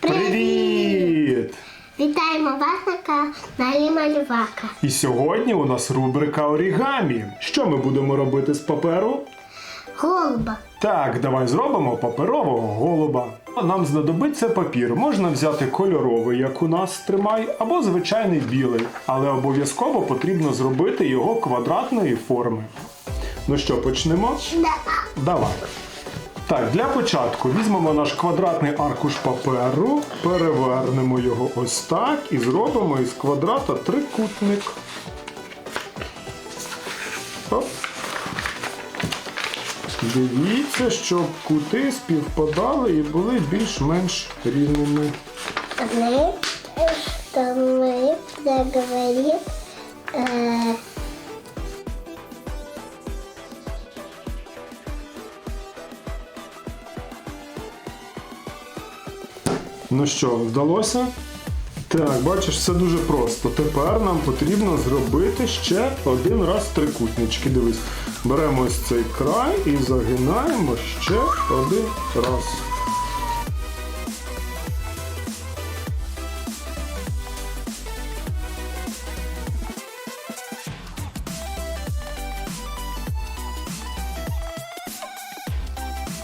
Привіт! Вітаємо вас на каналі Малювака. І сьогодні у нас рубрика орігамі. Що ми будемо робити з паперу? Голуба. Так, давай зробимо паперового голуба. Нам знадобиться папір. Можна взяти кольоровий, як у нас тримай, або звичайний білий, але обов'язково потрібно зробити його квадратної форми. Ну що, почнемо? Да. Давай. Так, для початку візьмемо наш квадратний аркуш паперу, перевернемо його ось так і зробимо із квадрата трикутник. Оп. Дивіться, щоб кути співпадали і були більш-менш рівними. Мы, что мы заговорим э, Ну що, вдалося? Так, бачиш, все дуже просто. Тепер нам потрібно зробити ще один раз трикутнички. Дивись, беремо ось цей край і загинаємо ще один раз.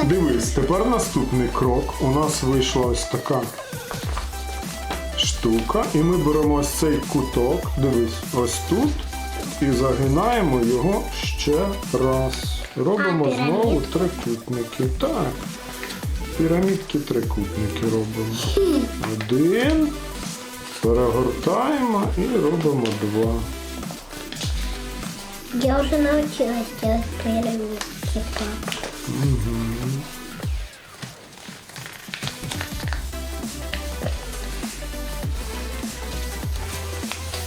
Дивись, тепер наступний крок. У нас вийшла ось така штука, і ми беремо ось цей куток, дивись, ось тут, і загинаємо його ще раз. Робимо А, знову трикутники. Так. Пірамідки трикутники робимо. Один. Перегортаємо і робимо два. я уже научилась делать пирамидки. Так.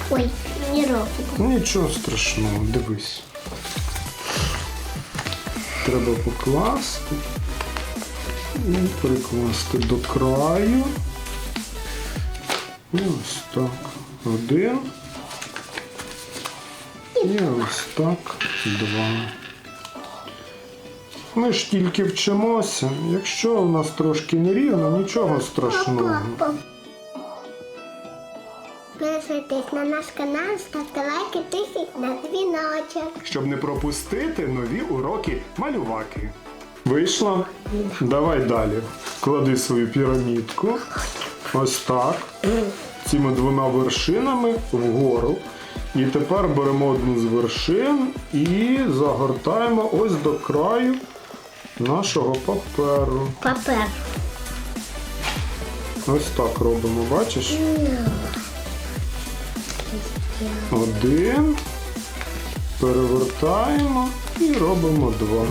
Ой, не ровно. Нічого страшного, дивись. Треба покласти і прикласти до краю. І ось так. Один. І ось так два. Ми ж тільки вчимося. Якщо у нас трошки нерівно, нічого страшного. Підписуйтесь на наш канал, ставте лайки, тисніть на дзвіночок. щоб не пропустити нові уроки малюваки. Вийшла? Давай далі. Клади свою пірамідку. Ось так. Цими двома вершинами вгору. І тепер беремо одну з вершин і загортаємо ось до краю нашого паперу. Папер. Ось так робимо, бачиш? Один. Перевертаємо і робимо два.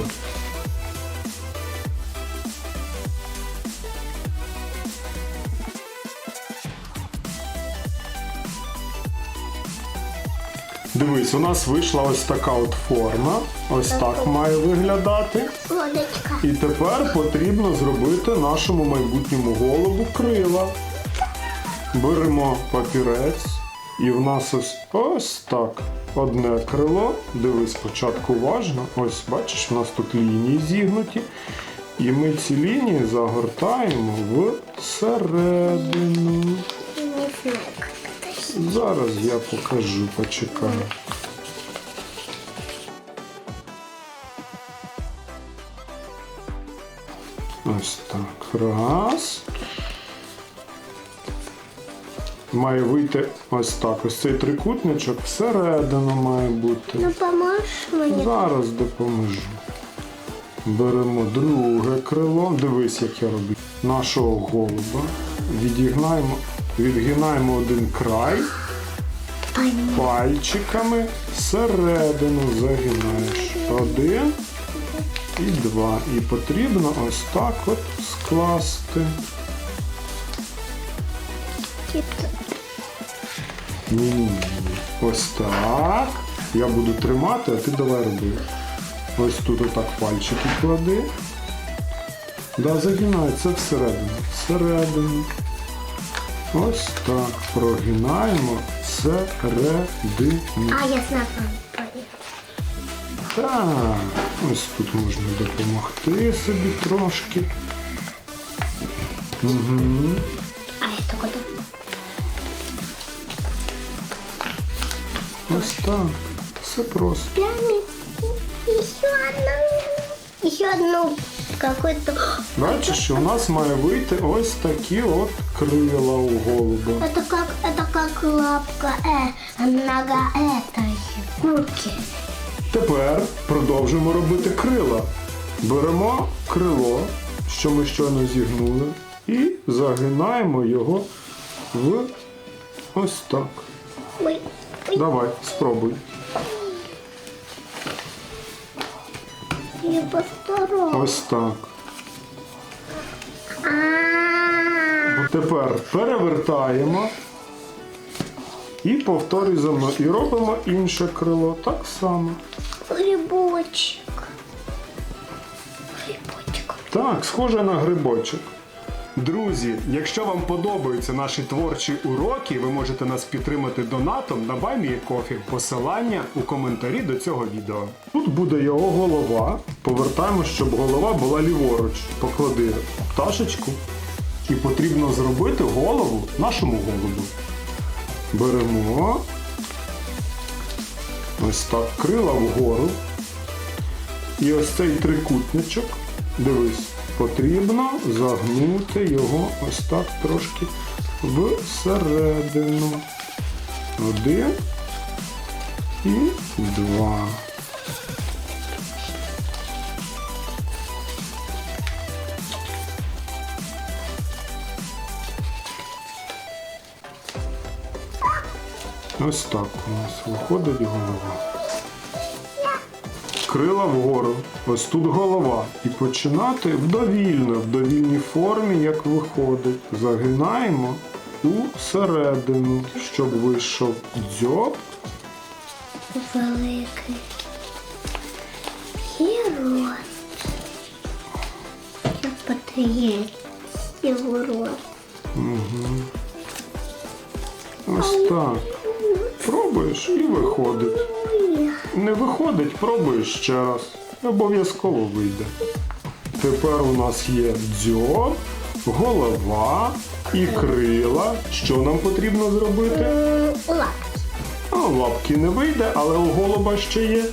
Дивись, у нас вийшла ось така от форма. Ось так має виглядати. Водочка. І тепер потрібно зробити нашому майбутньому голубу крила. Беремо папірець, і в нас ось ось так. Одне крило. Дивись спочатку уважно. Ось бачиш, у нас тут лінії зігнуті. І ми ці лінії загортаємо в середину. Зараз я покажу, почекай. Ось так. Раз. Має вийти ось так. Ось цей трикутничок всередину має бути. Поможешь мне? Зараз допоможу. Беремо друге крило. Дивись, як я роблю. Нашого голуба. Відігнаємо, відгинаємо один край. Пальчиками всередину загинаєш. Один і два. І потрібно ось так от скласти. Ні-ні-ні. Ось так. Я буду тримати, а ти давай роби. Ось тут отак пальчики клади. Да, загинай, це всередину. Всередину. Ось так. Прогинаємо всередину. А, я знаю. Так, ось тут можна допомогти собі трошки. Угу. А это куда? Ось так. Все просто. Прямо еще одну. Еще одну какой-то. Бачиш, у нас має вийти ось такі от крила у голуба. Это как, это как лапка, э, а нога этой курки. Тепер продовжуємо робити крила. Беремо крило, що ми щойно зігнули, і загинаємо його в ось так. Давай, спробуй. я. Ось так. Тепер перевертаємо і повторюй за мною. І робимо інше крило так само. Грибочек. Грибочек. Так, схоже на грибочок. Друзі, якщо вам подобаються наші творчі уроки, ви можете нас підтримати донатом на Кофі. Посилання у коментарі до цього відео. Тут буде його голова. Повертаємо, щоб голова була ліворуч. Поклади пташечку. І потрібно зробити голову нашому голубу. Беремо ось так крила вгору. І ось цей трикутничок, дивись, потрібно загнути його ось так трошки всередину. Один і два. Ось так у нас виходить голова крила вгору. Ось тут голова. І починати вдовільно, в довільній формі, як виходить. Загинаємо у середину, щоб вийшов дзьоб. Великий. І рот. Як подається його рот. Ось так. Пробуєш і виходить. Не виходить, пробуєш ще раз. Обов'язково вийде. Тепер у нас є дзьоб, голова і крила. Що нам потрібно зробити? Лапки. А лапки не вийде, але у голуба ще є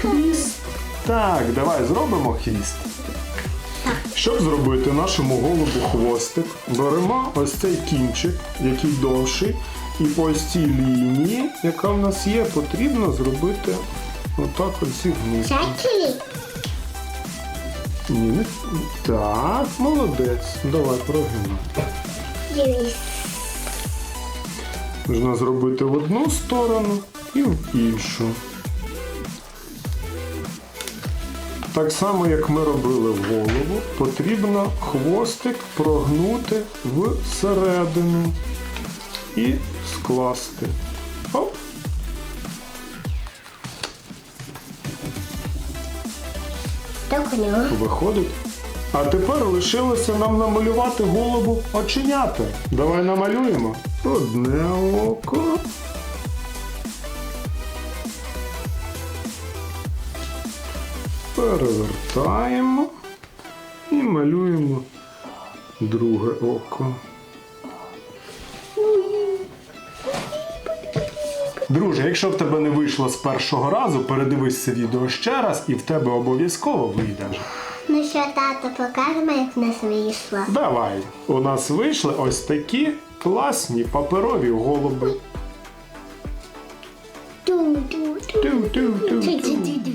хвіст. Так, давай зробимо хвіст. Щоб зробити нашому голубу хвостик, беремо ось цей кінчик, який довший, і по ось цій лінії, яка в нас є, потрібно зробити отак от зігнути. Чаки. Ні, не так, молодець. Давай прогинай. Можна зробити в одну сторону і в іншу. Так само, як ми робили голову, потрібно хвостик прогнути всередину і скласти. Оп. Так у нього. Виходить. А тепер лишилося нам намалювати голову оченята. Давай намалюємо. Одне око. Перевертаємо і малюємо друге око. Друже, якщо в тебе не вийшло з першого разу, передивись це відео ще раз і в тебе обов'язково вийде. Ну що, тато, покажемо, як в нас вийшло. Давай. У нас вийшли ось такі класні паперові голуби. Ту-ту-ту. Ту-ту-ту-ту.